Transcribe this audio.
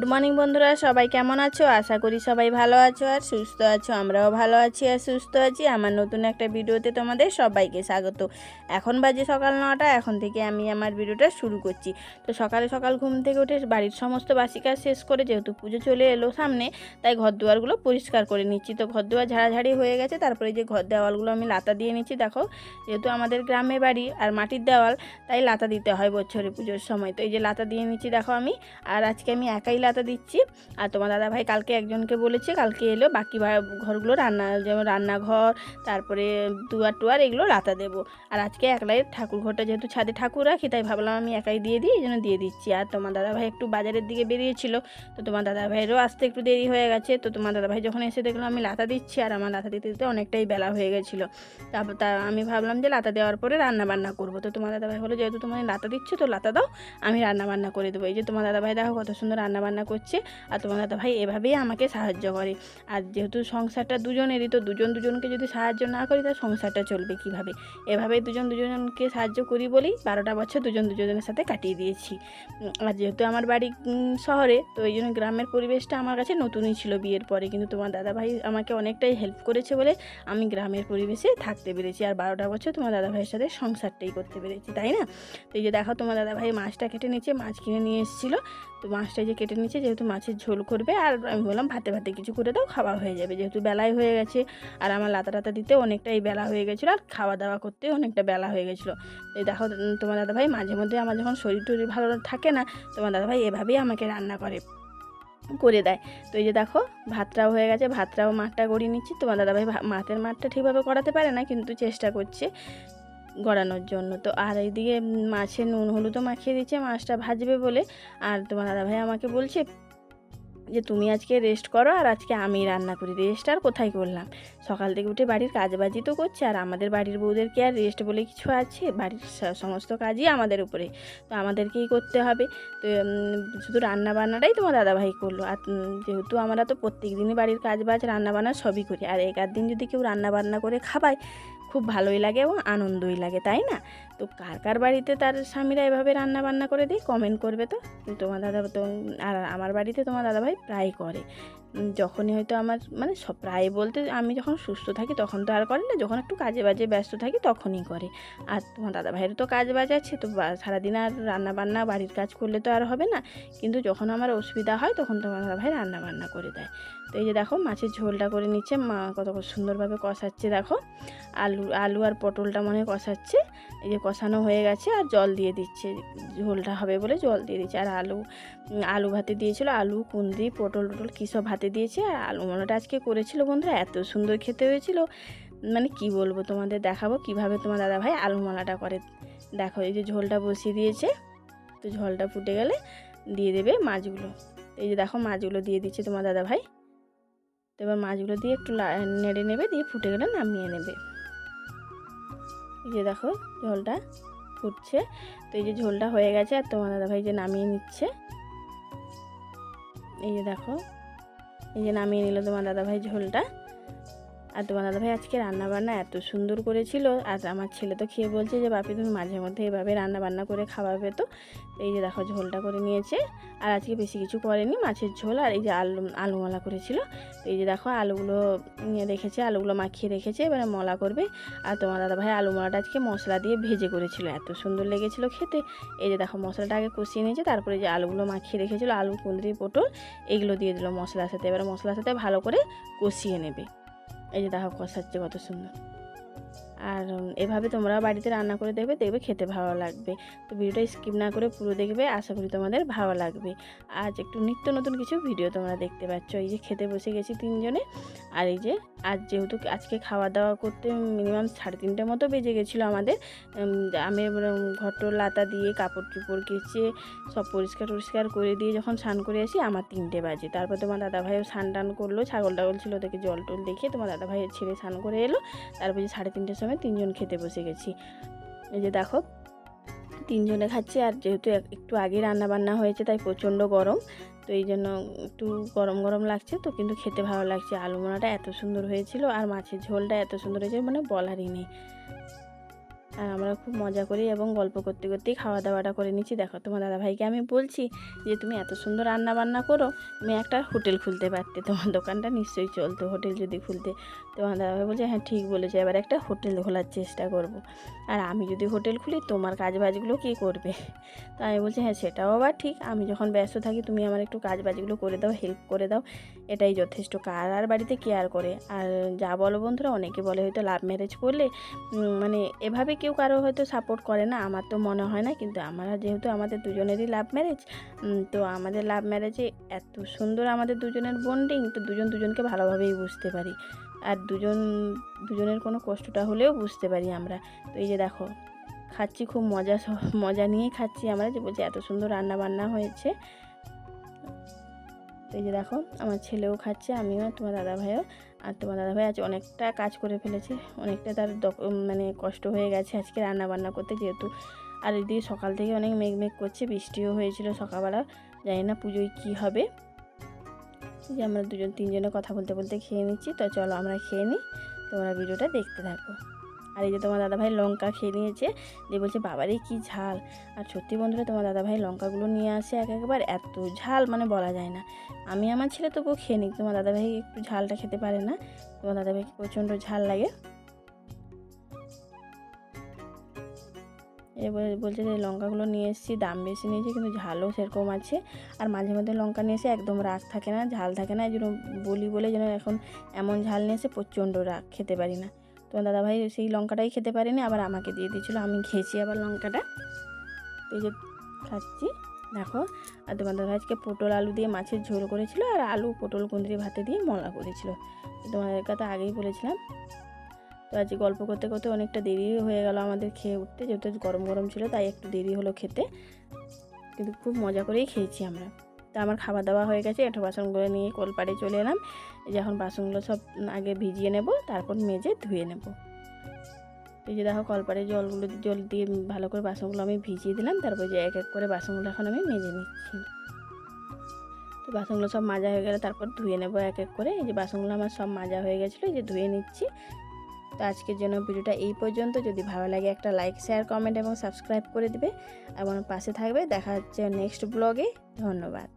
Good morning বন্ধুরা, সবাই কেমন আছো? আশা করি সবাই ভালো আছো আর সুস্থ আছো। আমরাও ভালো আছি আর সুস্থ আছি। আমার নতুন একটা ভিডিওতে তোমাদের সবাইকে স্বাগত। এখন বাজে সকাল নটা, এখন থেকে আমি আমার ভিডিওটা শুরু করছি। তো সকালে সকাল ঘুম থেকে উঠে বাড়ির সমস্ত বাসি কাজ শেষ করে যেহেতু পুজো চলে এলো সামনে, তাই ঘর দুয়ারগুলো পরিষ্কার করে নিচ্ছি। তো ঘর দুয়ার ঝাড়াঝাড়ি হয়ে গেছে, তারপরে যে ঘর দেওয়ালগুলো আমি লাতা দিয়ে নিচ্ছি। দেখো, যেহেতু আমাদের গ্রামে বাড়ি আর মাটির দেওয়াল, তাই লাতা দিতে হয় বছরে পুজোর সময়। তো এই যে লাতা দিয়ে নিচ্ছি, দেখো আমি। আর আজকে আমি একাই লাতা দিচ্ছি। আর তোমার দাদা ভাই কালকে একজনকে বলেছে, কালকে এলো, বাকি ঘরগুলো রান্না, যেমন রান্নাঘর, তারপরে দুয়ার টুয়ার এগুলো লাতা দেবো। আর আজকে একলাই ঠাকুর ঘরটা যেহেতু ছাদে ঠাকুর রাখি, তাই ভাবলাম আমি একাই দিয়ে দিই, এই জন্য দিয়ে দিচ্ছি। আর তোমার দাদা ভাই একটু বাজারের দিকে বেরিয়েছিল, তো তোমার দাদা ভাইয়েরও আসতে একটু দেরি হয়ে গেছে, তো তোমার দাদা ভাই যখন এসে দেখল আমি লাতা দিচ্ছি, আর আমার লাতা দিতে দিতে অনেকটাই বেলা হয়ে গেছিল। তারপর তা আমি ভাবলাম যে লাতা দেওয়ার পরে রান্না বান্না করব। তো তোমার দাদা ভাই বলে যেহেতু তোমার লাতা দিচ্ছ, তো লাতা দাও, আমি রান্না বান্না করে দেবো। এই যে তোমার দাদা ভাই দেখো কত সুন্দর রান্না বান্না করছে আর তোমার দাদা ভাই এভাবেই আমাকে সাহায্য করে। আর যেহেতু সংসারটা দুজনেরই, তো দুজন দুজনকে যদি সাহায্য না করি তার সংসারটা চলবে কীভাবে? এভাবেই দুজন দুজনকে সাহায্য করি বলেই বারোটা বছর দুজন দুজনের সাথে কাটিয়ে দিয়েছি। আর যেহেতু আমার বাড়ি শহরে, তো এই জন্য গ্রামের পরিবেশটা আমার কাছে নতুনই ছিল বিয়ের পরে। কিন্তু তোমার দাদা ভাই আমাকে অনেকটাই হেল্প করেছে বলে আমি গ্রামের পরিবেশে থাকতে পেরেছি। আর বারোটা বছর তোমার দাদা ভাইয়ের সাথে সংসারটাই করতে পেরেছি, তাই না? তো এই যে দেখো তোমার দাদা ভাই মাছটা কেটে নিচ্ছে মাছ কিনে নিয়ে এসেছিল। তো মাছটা যে কেটে নিচ্ছে যেহেতু মাছের ঝোল করবে, আর আমি বললাম ভাতে ভাতে কিছু করে দাও, খাওয়া হয়ে যাবে। যেহেতু বেলায় হয়ে গেছে, আর আমার লাতা টাতা দিতে অনেকটাই বেলা হয়ে গেছিল, আর খাওয়া দাওয়া করতে অনেকটা বেলা হয়ে গেছিল। এই দেখো তোমার দাদা ভাই মাঝে মধ্যে আমার যখন শরীর টরীর ভালো থাকে না, তোমার দাদা ভাই এভাবেই আমাকে রান্না করে করে দেয়। তো এই যে দেখো, ভাতটাও হয়ে গেছে, ভাতটাও মাঠটা গড়িয়ে নিচ্ছি। তোমার দাদাভাই মাঠের মাঠটা ঠিকভাবে করাতে পারে না, কিন্তু চেষ্টা করছে। গড়ানোর জন্য। তো আর এইদিকে মাছে নুন হলুদও মাখিয়ে দিচ্ছে মাছটা ভাজবে বলে। আর তোমার দাদাভাই আমাকে বলছে যে, তুমি আজকে রেস্ট করো আর আজকে আমি রান্না করি। রেস্ট আর কোথায় করলাম? সকাল থেকে উঠে বাড়ির কাজবাজি তো করছে, আর আমাদের বাড়ির বউদের কি আর রেস্ট বলে কিছু আছে? বাড়ির সমস্ত কাজই আমাদের উপরে। তো আমাদেরকেই করতে হবে। তো শুধু রান্না বান্নাটাই তোমার দাদাভাই করল। আর যেহেতু আমরা তো প্রত্যেক দিনই বাড়ির কাজ বাজ রান্না বান্না সবই করি। আর এক দিন যদি কেউ রান্না বান্না করে খাবায় খুব ভালোই লাগে এবং আনন্দই লাগে, তাই না? তো কার কার বাড়িতে তার স্বামীরা এভাবে রান্না বান্না করে দিই কমেন্ট করবে তো। তোমার দাদা তো, আর আমার বাড়িতে তোমার দাদাভাই প্রায় করে। যখনই হয়তো আমার মানে সব প্রায় বলতে আমি যখন সুস্থ থাকি তখন তো আর করে না, যখন একটু কাজে বাজে ব্যস্ত থাকি তখনই করে। আর তোমার দাদা ভাইয়ের তো কাজ বাজ আছে, তো সারাদিন আর রান্না বান্না বাড়ির কাজ করলে তো আর হবে না। কিন্তু যখন আমার অসুবিধা হয় তখন তোমার দাদা ভাই রান্না বান্না করে দেয়। তো এই যে দেখো মাছের ঝোলটা করে নিচ্ছে, মা কত সুন্দরভাবে কষাচ্ছে দেখো। আলু আলু আর পটলটা মনে কষাচ্ছে, এই যে কষানো হয়ে গেছে আর জল দিয়ে দিচ্ছে, ঝোলটা হবে বলে জল দিয়ে দিচ্ছে। আর আলু আলু ভাতে দিয়েছিল আলু কুন্দি পটল টটল কী সব ভাতে দিয়েছে আর আলু আজকে করেছিল বন্ধুরা, এত সুন্দর খেতে হয়েছিল। মানে কি বলব তোমাদের দেখাবো কীভাবে তোমার দাদা ভাই আলু করে। দেখো এই যে ঝোলটা বসিয়ে দিয়েছে, তো ঝোলটা ফুটে গেলে দিয়ে দেবে মাছগুলো। এই যে দেখো মাছগুলো দিয়ে দিচ্ছে তোমার দাদা ভাই। তো এবার মাছগুলো দিয়ে একটু নেড়ে নেবে, দিয়ে ফুটে গেলে নামিয়ে নেবে। এই যে দেখো ঝোলটা ফুটছে, তো এই যে ঝোলটা হয়ে গেছে আর তোমার দাদা ভাই যে নামিয়ে নিচ্ছে। এই যে দেখো এই যে নামিয়ে নিল তোমার দাদা ভাই ঝোলটা। আর তোমার দাদা ভাই আজকে রান্না বান্না এত সুন্দর করেছিল। আর আমার ছেলে তো খেয়ে বলছে যে, বাপি, তুমি মাঝে মধ্যে এভাবে রান্না বান্না করে খাওয়াবে তো? এই যে দেখো, ঝোলটা করে নিয়েছে। আর আজকে বেশি কিছু করেনি, মাছের ঝোল আর এই যে আলু, আলুমালা করেছিল। এই যে দেখো, আলুগুলো নিয়ে রেখেছে, আলুগুলো মাখিয়ে রেখেছে, এবারে মলা করবে। আর তোমার দাদা ভাই আলু মলাটা আজকে মশলা দিয়ে ভেজে করেছিল, এত সুন্দর লেগেছিল খেতে। এই যে দেখো, মশলাটা আগে কষিয়ে নিয়েছে, তারপরে যে আলুগুলো মাখিয়ে রেখেছিল, আলু, কুঁদরি, পটল, এগুলো দিয়ে দিল মশলার সাথে। এবার মশলার সাথে ভালো করে কষিয়ে নেবে। এই যে দেখো কষাচ্ছে কত সুন্দর। আর এভাবে তোমরা বাড়িতে রান্না করে দেখবে দেখবে খেতে ভালো লাগবে। তো ভিডিওটা স্কিপ না করে পুরো দেখবে আশা করি তোমাদের ভালো লাগবে। আজ একটু নিত্য নতুন কিছু ভিডিও তোমরা দেখতে পাচ্ছ। এই যে খেতে বসে গেছি তিনজনে আর এই যে আজ যেহেতু আজকে খাওয়া দাওয়া করতে মিনিমাম সাড়ে তিনটে মতো বেজে গেছিল আমাদের আমি এবার, লাতা দিয়ে কাপড় চুপড় কেচে সব পরিষ্কার টরিষ্কার করে দিয়ে যখন স্নান করে আসি আমার তিনটে বাজে। তারপর তোমার দাদা ভাইও স্নান টান করল ছাগল টাগল ছিল ওদেরকে জল টল দেখে তোমার দাদা ভাইয়ের ছেলে স্নান করে এলো। তারপর যে সাড়ে তিনটের সময় তিনজন খেতে বসে গেছি। এই যে দেখো, তিনজনে খাচ্ছি আর যেহেতু এক- একটু আগে রান্না বান্না হয়েছে তাই প্রচণ্ড গরম, তো এই জন্য একটু গরম গরম লাগছে তো কিন্তু খেতে ভালো লাগছে। আলু মোনাটা এত সুন্দর হয়েছিল আর মাছের ঝোলটা এত সুন্দর হয়েছে মানে বলারই নেই। আর আমরা খুব মজা করি এবং গল্প করতে করতেই খাওয়া দাওয়াটা করে নিচ্ছি। দেখো তোমার দাদাভাইকে আমি বলছি যে, তুমি এত সুন্দর রান্না বান্না করো তুমি একটা হোটেল খুলতে পারতে। তোমার দোকানটা নিশ্চয়ই চলতো হোটেল যদি খুলতে। তোমার দাদাভাই বলছে হ্যাঁ ঠিক বলেছে, এবার একটা হোটেল খোলার চেষ্টা করব। আর আমি যদি হোটেল খুলি, তোমার কাজ বাজগুলো কী করবে? তো আমি বলছি হ্যাঁ সেটাও আবার ঠিক। আমি যখন ব্যস্ত থাকি, তুমি আমার একটু কাজ বাজগুলো করে দাও হেল্প করে দাও। এটাই যথেষ্ট। কার আর বাড়িতে কেয়ার করে? আর যা বলো বন্ধুরা, অনেকে বলে হয়তো লাভ ম্যারেজ করলে মানে এভাবে কেউ কারও হয়তো সাপোর্ট করে না, আমার তো মনে হয় না। কিন্তু আমরা যেহেতু আমাদের দুজনেরই লাভ ম্যারেজ তো আমাদের লাভ ম্যারেজে এত সুন্দর আমাদের দুজনের বন্ডিং তো দুজন দুজনকে ভালোভাবেই বুঝতে পারি। আর দুজন, দুজনের কোনো কষ্টটা হলেও বুঝতে পারি আমরা। তো এই যে দেখো, খাচ্ছি খুব মজা মজা নিয়েই খাচ্ছি আমরা যে বলছি এত সুন্দর রান্না বান্না হয়েছে। তো এই যে দেখো, আমার ছেলেও খাচ্ছে, আমিও, তোমার দাদা ভাইও আর তোমার দাদা ভাই আজ অনেকটা কাজ করে ফেলেছে, অনেকটা তার মানে কষ্ট হয়ে গেছে আজকে রান্না বান্না করতে যেহেতু। আর এদিকে সকাল থেকে অনেক মেঘ মেঘ করছে, বৃষ্টিও হয়েছিল সকালবেলা, জানি না পুজোয় কী হবে। যে আমরা দুজন তিনজনে কথা বলতে বলতে খেয়ে নিচ্ছি, তো চলো আমরা খেয়ে নিই, তোমরা ভিডিওটা দেখতে থাকো। আর এই যে তোমার দাদাভাই লঙ্কা খেয়ে নিয়েছে যে বলছে বাবারই কি ঝাল। আর সত্যি বন্ধুরা, তোমার দাদাভাই লঙ্কাগুলো নিয়ে আসে এক একবার, এত ঝাল মানে বলা যায় না। আমি আমার ছেলে তবুও খেয়ে নিই, তোমার দাদাভাই একটু ঝালটা খেতে পারে না। তোমার দাদাভাইকে প্রচণ্ড ঝাল লাগে। এবার বলছে যে, লঙ্কাগুলো নিয়ে এসেছি, দাম বেশি নিয়েছি, কিন্তু ঝালও সেরকম আছে। আর মাঝে মধ্যে লঙ্কা নিয়ে এসে একদম রাগ থাকে না, ঝাল থাকে না, এই জন্য বলি বলে যেন এখন এমন ঝাল নিয়ে এসে প্রচণ্ড রাগ, খেতে পারি না। তোমার দাদাভাই সেই লঙ্কাটাই খেতে পারিনি, আবার আমাকে দিয়ে দিয়েছিলো। আমি খেয়েছি আবার লঙ্কাটা। এই যে খাচ্ছি। দেখো, আর তোমার দাদা আজকে পটল, আলু দিয়ে মাছের ঝোল করেছিল, আর আলু, পটল, কুঁদরি, ভাতে দিয়ে মলা করেছিল। তোমাদের কথা আগেই বলেছিলাম। তো আজকে গল্প করতে করতে অনেকটা দেরি হয়ে গেল আমাদের খেয়ে উঠতে। যেহেতু গরম গরম ছিল, তাই একটু দেরি হলো খেতে। কিন্তু খুব মজা করেই খেয়েছি আমরা। তো আমার খাওয়া দাওয়া হয়ে গেছে, একটা বাসনগুলো নিয়ে কলপাড়ে চলে এলাম। এই যে এখন বাসনগুলো সব আগে ভিজিয়ে নেব, তারপর মেজে ধুয়ে নেব। এই যে দেখো কলপাড়ে জলগুলো, জল দিয়ে ভালো করে বাসনগুলো আমি ভিজিয়ে দিলাম, তারপর যে এক এক করে বাসনগুলো এখন আমি মেজে নিচ্ছি। তো বাসনগুলো সব মাজা হয়ে গেলে তারপর ধুয়ে নেব এক এক করে। এই যে বাসনগুলো আমার সব মাজা হয়ে গেছিল, এই যে ধুয়ে নিচ্ছি। তো আজকের জন্য ভিডিওটা এই পর্যন্ত। যদি ভালো লাগে একটা লাইক শেয়ার কমেন্ট এবং সাবস্ক্রাইব করে দিবে। এবং পাশে থাকবে। দেখা হচ্ছে নেক্সট ব্লগে ধন্যবাদ।